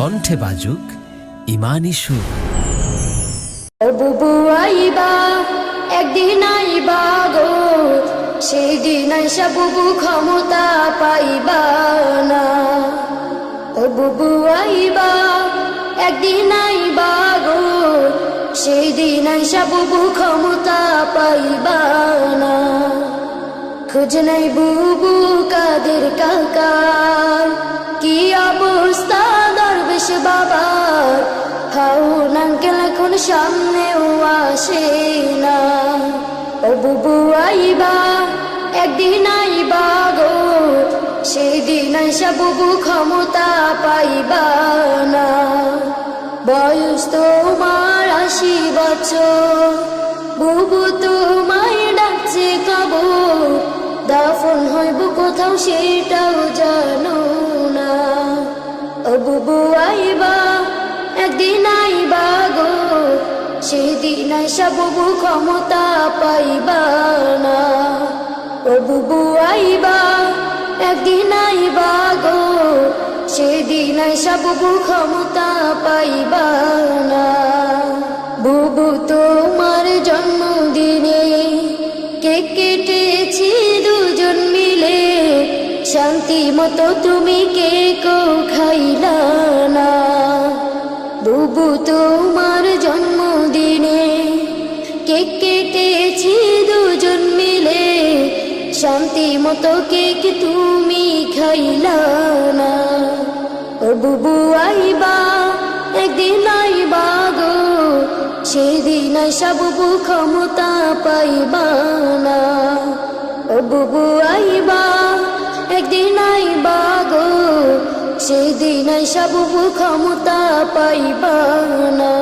কণ্ঠে বাজুক ইমানি সুর। একদিন আইবা গো সেই দিন আইসা বুবু ক্ষমতা পাইবা না। ও বুবু আইবা, একদিন আইবা গো সেই দিন আইসা বুবু ক্ষমতা পাইবা না। খুঁজ নাই বুবু কাদের কাকার, কি বাবার এখন সামনেও আসে না। ও বুবু আইবা, একদিন আইবা গো, সেদিন আইসা বুবু ক্ষমতা পাইবা না। বয়স তোমার আশি বছর, বুবু তোমায় ডাকছে কবর, দাফন হইব কোথাও সেটাও একদিন আইবা গো সেদিন বুবু ক্ষমতা পাইবা না। বুবু আইবা, একদিন আইবা গো, সেদিন বুবু ক্ষমতা পাইবা না। বুবু তোমার জন্মদিনে কে কেটেছি দুজন মিলে, শান্তি মতো তুমি কে খাইলা না শান্তি মতো কেক তুমি খাইলা না। ও বুবু আইবা, একদিন আইবা গো। সেদিন আইসা বুবু ক্ষমতা পাইবা না। ও বুবু আইবা, একদিন আইবা গো। সেদিন আইসা বুবু ক্ষমতা পাইবা না।